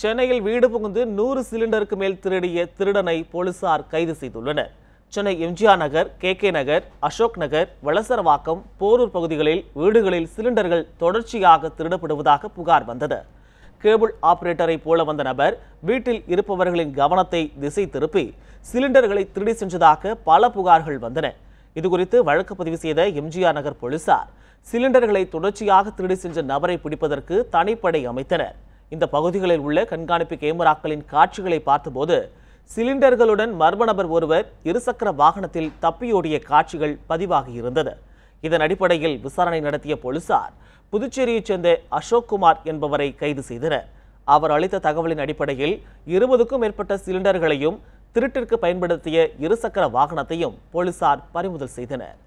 சென்னையில் வீடு புகுந்து நூறு சிலிண்டருக்கு மேல் திருடிய திருடனை போலீசார் கைது செய்துள்ளனர். Chennai MGR Nagar K K Nagar Ashok Nagar Valasaravakkam Porur பகுதிகளில் வீடுகளில் சிலிண்டர்கள் தொடர்ச்சியாக திருடப்படுவதாக புகார் வந்தது. கேபிள் ஆபரேட்டரை போல வந்த நபர் வீட்டில் இருப்பவர்களின் கவனத்தை திசை திருப்பி சிலிண்டர்களை திருடி சென்றதாக பல புகார்கள் வந்தன. இதுகுறித்து வழக்கு பதிவு செய்த எம்ஜிஆர் நகர் போலீசார் சிலிண்டர்களை தொடர்ச்சியாக திருடி சென்ற நபரை பிடிப்பதற்கு தனிப்படை அமைத்தனர். இந்த பகுதிகளில் உள்ள கண்காணிப்பு கேமராக்களின் காட்சிகளை பார்த்தபோது சிலிண்டர்களுடன் மர்ம நபர் ஒருவர் இருசக்கர வாகனத்தில் தப்பியோடிய காட்சிகள் பதிவாகி இருந்தது இதன் அடிப்படையில் விசாரணை நடத்திய போலீசார் புதுச்சேரியைச் சேர்ந்த அசோக் குமார் என்பவரை கைது செய்தனர். அவர் அளித்த தகவலின் அடிப்படையில் இருபதுக்கும் மேற்பட்ட சிலிண்டர்களையும் திருட்டிற்கு பயன்படுத்திய இருசக்கர வாகனத்தையும் போலீசார் பறிமுதல் செய்தனர்.